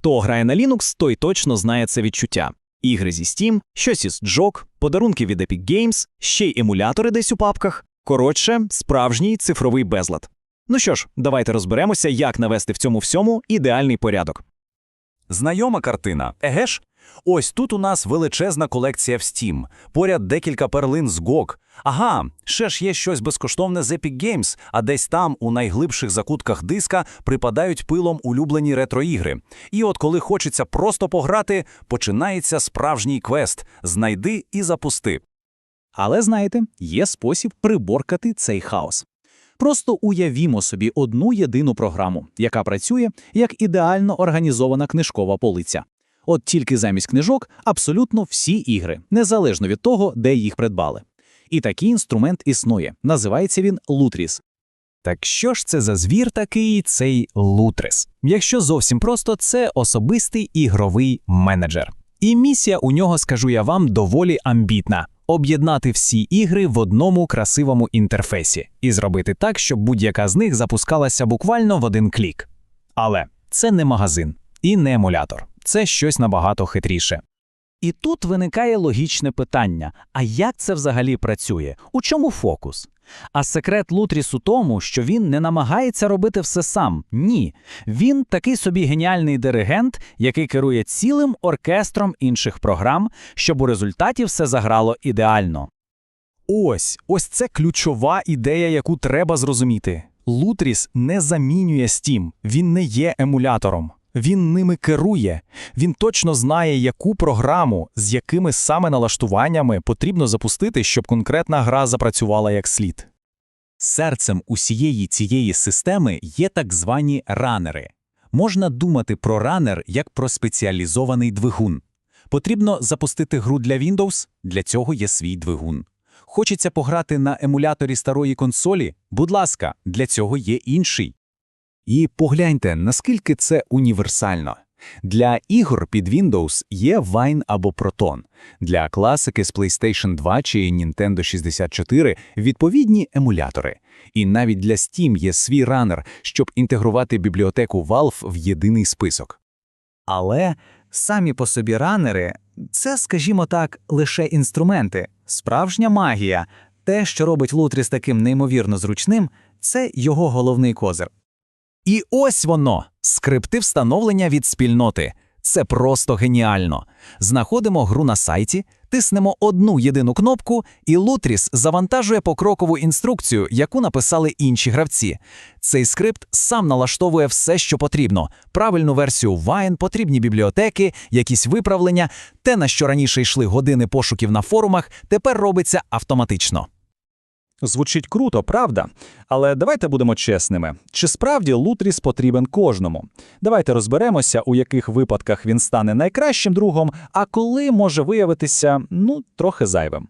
Хто грає на Linux, той точно знає це відчуття. Ігри зі Steam, щось із джок, подарунки від Epic Games, ще й емулятори десь у папках. Коротше, справжній цифровий безлад. Ну що ж, давайте розберемося, як навести в цьому всьому ідеальний порядок. Знайома картина, еге ж? Ось тут у нас величезна колекція в Steam, поряд декілька перлин з GOG. Ага, ще ж є щось безкоштовне з Epic Games, а десь там, у найглибших закутках диска, припадають пилом улюблені ретроігри. І от коли хочеться просто пограти, починається справжній квест «Знайди і запусти». Але знаєте, є спосіб приборкати цей хаос. Просто уявімо собі одну єдину програму, яка працює як ідеально організована книжкова полиця. От тільки замість книжок абсолютно всі ігри, незалежно від того, де їх придбали. І такий інструмент існує. Називається він Lutris. Так що ж це за звір такий цей Лутрис? Якщо зовсім просто, це особистий ігровий менеджер. І місія у нього, скажу я вам, доволі амбітна об'єднати всі ігри в одному красивому інтерфейсі і зробити так, щоб будь-яка з них запускалася буквально в один клік. Але це не магазин і не емулятор, це щось набагато хитріше. І тут виникає логічне питання: а як це взагалі працює? У чому фокус? А секрет Лутріс у тому, що він не намагається робити все сам. Ні. Він такий собі геніальний диригент, який керує цілим оркестром інших програм, щоб у результаті все заграло ідеально. Ось, ось це ключова ідея, яку треба зрозуміти. Лутріс не замінює Steam, він не є емулятором. Він ними керує. Він точно знає, яку програму, з якими саме налаштуваннями потрібно запустити, щоб конкретна гра запрацювала як слід. Серцем усієї цієї системи є так звані ранери. Можна думати про ранер як про спеціалізований двигун. Потрібно запустити гру для Windows, для цього є свій двигун. Хочеться пограти на емуляторі старої консолі? Будь ласка, для цього є інший. І погляньте, наскільки це універсально. Для ігор під Windows є Wine або Proton, для класики з PlayStation 2 чи Nintendo 64 відповідні емулятори. І навіть для Steam є свій ранер, щоб інтегрувати бібліотеку Valve в єдиний список. Але самі по собі ранери це, скажімо так, лише інструменти, справжня магія. Те, що робить Лутріс таким неймовірно зручним, це його головний козир. І ось воно скрипти встановлення від спільноти. Це просто геніально. Знаходимо гру на сайті, тиснемо одну єдину кнопку, і Лутріс завантажує покрокову інструкцію, яку написали інші гравці. Цей скрипт сам налаштовує все, що потрібно: правильну версію Wine, потрібні бібліотеки, якісь виправлення. Те, на що раніше йшли години пошуків на форумах, тепер робиться автоматично. Звучить круто, правда? Але давайте будемо чесними. Чи справді Лутріс потрібен кожному? Давайте розберемося, у яких випадках він стане найкращим другом, а коли може виявитися, ну, трохи зайвим.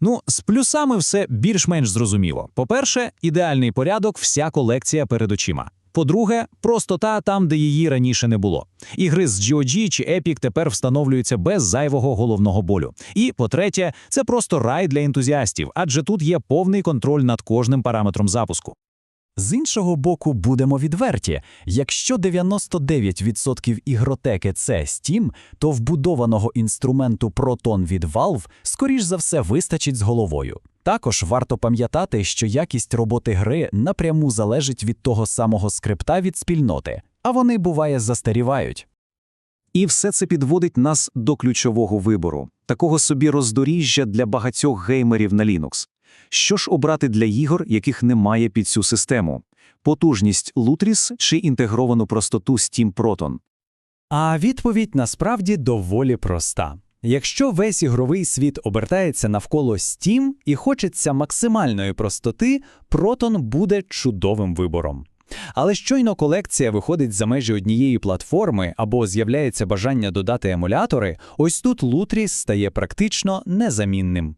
Ну, з плюсами все більш-менш зрозуміло. По-перше, ідеальний порядок, вся колекція перед очима. По-друге, простота там, де її раніше не було. Ігри з GOG чи Epic тепер встановлюються без зайвого головного болю. І по-третє, це просто рай для ентузіастів, адже тут є повний контроль над кожним параметром запуску. З іншого боку, будемо відверті. Якщо 99% ігротеки це Steam, то вбудованого інструменту Proton від Valve, скоріш за все, вистачить з головою. Також варто пам'ятати, що якість роботи гри напряму залежить від того самого скрипта від спільноти, а вони буває застарівають. І все це підводить нас до ключового вибору, такого собі роздоріжжя для багатьох геймерів на Linux. Що ж обрати для ігор, яких немає під цю систему? Потужність Lutris чи інтегровану простоту Steam Proton? А відповідь насправді доволі проста. Якщо весь ігровий світ обертається навколо Steam і хочеться максимальної простоти, Proton буде чудовим вибором. Але щойно колекція виходить за межі однієї платформи або з'являється бажання додати емулятори, ось тут Lutris стає практично незамінним.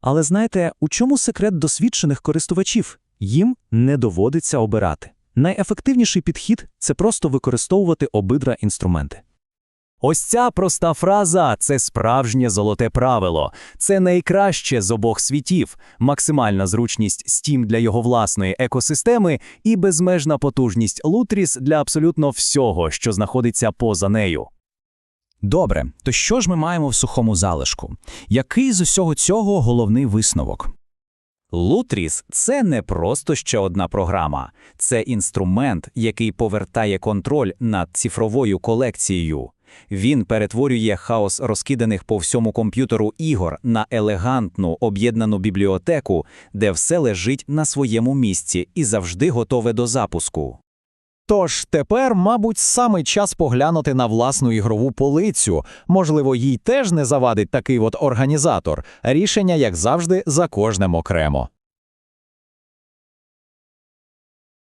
Але знаєте, у чому секрет досвідчених користувачів? Їм не доводиться обирати. Найефективніший підхід це просто використовувати обидва інструменти. Ось ця проста фраза це справжнє золоте правило. Це найкраще з обох світів, максимальна зручність Steam для його власної екосистеми і безмежна потужність Lutris для абсолютно всього, що знаходиться поза нею. Добре, то що ж ми маємо в сухому залишку? Який з усього цього головний висновок? Лутріс – це не просто ще одна програма. Це інструмент, який повертає контроль над цифровою колекцією. Він перетворює хаос розкиданих по всьому комп'ютеру ігор на елегантну об'єднану бібліотеку, де все лежить на своєму місці і завжди готове до запуску. Тож тепер, мабуть, саме час поглянути на власну ігрову полицю. Можливо, їй теж не завадить такий от організатор. Рішення, як завжди, за кожним окремо.